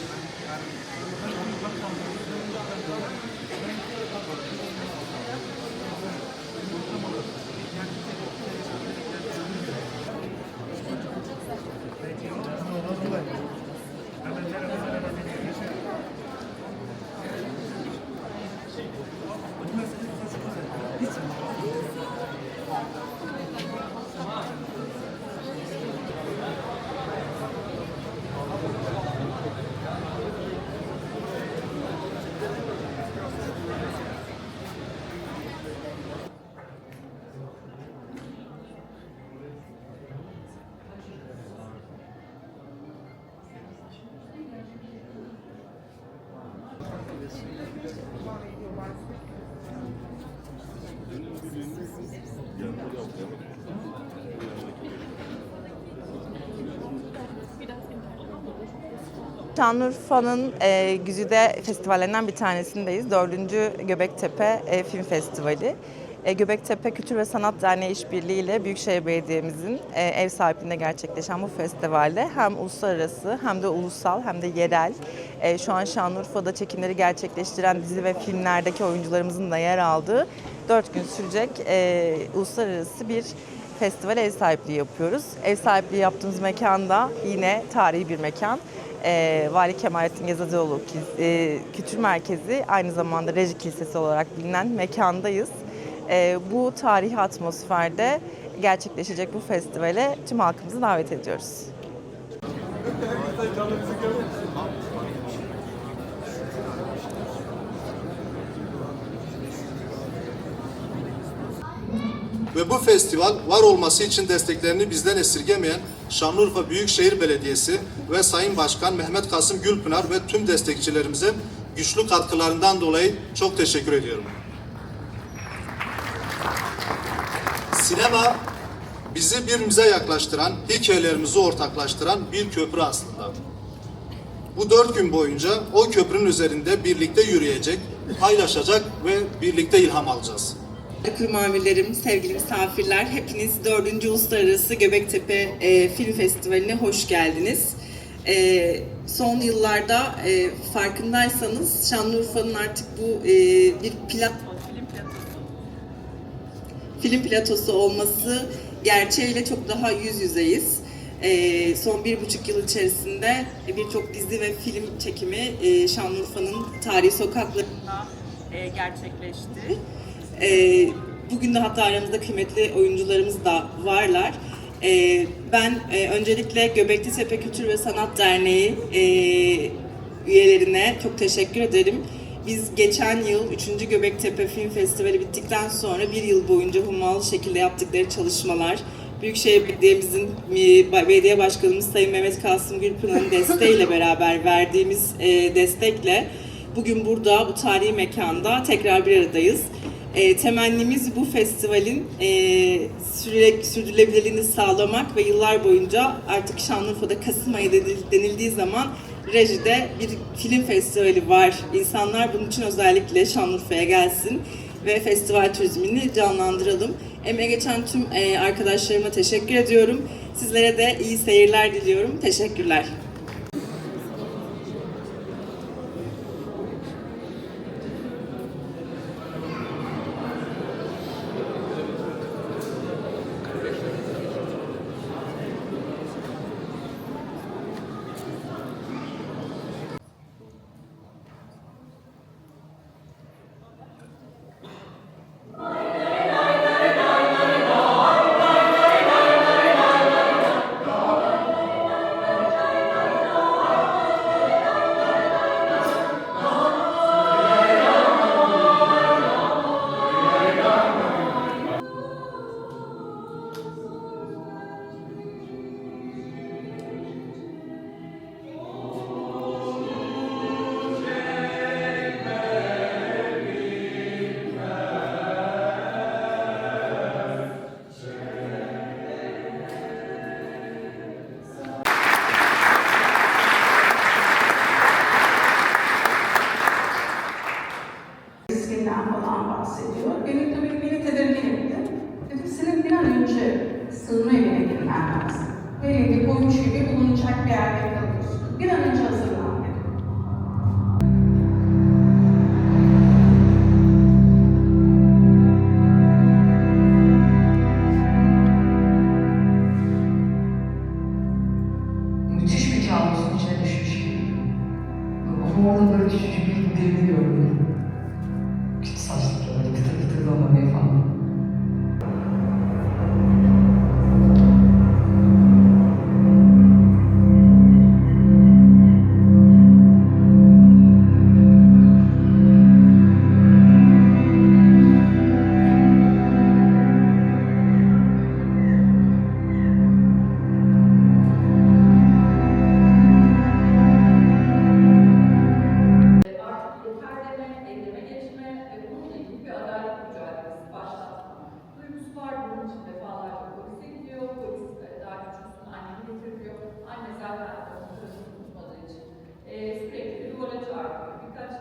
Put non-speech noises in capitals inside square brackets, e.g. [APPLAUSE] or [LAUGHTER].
Thank you. Şanlıurfa'nın e, Güzide festivallerinden bir tanesindeyiz. Dördüncü Göbektepe e, Film Festivali. E, Göbektepe Kültür ve Sanat Derneği İşbirliği ile Büyükşehir Belediye'mizin e, ev sahipliğinde gerçekleşen bu festivalde hem uluslararası hem de ulusal hem de yerel e, şu an Şanlıurfa'da çekimleri gerçekleştiren dizi ve filmlerdeki oyuncularımızın da yer aldığı dört gün sürecek e, uluslararası bir festivale ev sahipliği yapıyoruz. Ev sahipliği yaptığımız mekan da yine tarihi bir mekan. Ee, Vali Kemalettin Gezadıoğlu Kil- e, Kültür Merkezi aynı zamanda Reji Kilisesi olarak bilinen mekandayız. Ee, bu tarihi atmosferde gerçekleşecek bu festivale tüm halkımızı davet ediyoruz. Ve bu festival var olması için desteklerini bizden esirgemeyen Şanlıurfa Büyükşehir Belediyesi ve Sayın Başkan Mehmet Kasım Gülpınar ve tüm destekçilerimize güçlü katkılarından dolayı çok teşekkür ediyorum. Sinema bizi birbirimize yaklaştıran, hikayelerimizi ortaklaştıran bir köprü aslında. Bu dört gün boyunca o köprünün üzerinde birlikte yürüyecek, paylaşacak ve birlikte ilham alacağız. Kurum amirlerim, sevgili misafirler, hepiniz 4. Uluslararası Göbektepe e, Film Festivali'ne hoş geldiniz. E, son yıllarda e, farkındaysanız Şanlıurfa'nın artık bu e, bir plat film platosu olması gerçeğiyle çok daha yüz yüzeyiz. E, son bir buçuk yıl içerisinde birçok dizi ve film çekimi e, Şanlıurfa'nın tarihi sokaklarında e, gerçekleşti. Ee, bugün de hatta aramızda kıymetli oyuncularımız da varlar. Ee, ben e, öncelikle Göbekli Tepe Kültür ve Sanat Derneği e, üyelerine çok teşekkür ederim. Biz geçen yıl 3. Göbektepe Film Festivali bittikten sonra bir yıl boyunca hummalı şekilde yaptıkları çalışmalar, Büyükşehir Belediye'mizin e, belediye başkanımız Sayın Mehmet Kasım Gülpınar'ın [LAUGHS] desteğiyle beraber verdiğimiz e, destekle bugün burada bu tarihi mekanda tekrar bir aradayız. E, temennimiz bu festivalin e, süre, sürdürülebilirliğini sağlamak ve yıllar boyunca artık Şanlıurfa'da Kasım ayı denil- denildiği zaman rejide bir film festivali var. İnsanlar bunun için özellikle Şanlıurfa'ya gelsin ve festival turizmini canlandıralım. Emeğe geçen tüm e, arkadaşlarıma teşekkür ediyorum. Sizlere de iyi seyirler diliyorum. Teşekkürler. sığınma evine gitmen lazım. Her Derinde koymuş gibi bulunacak bir yerde kalıyorsun. Bir an önce hazırlan. Müthiş bir kabusun içine düşmüş. Ama orada böyle küçücük bir birini gördüm.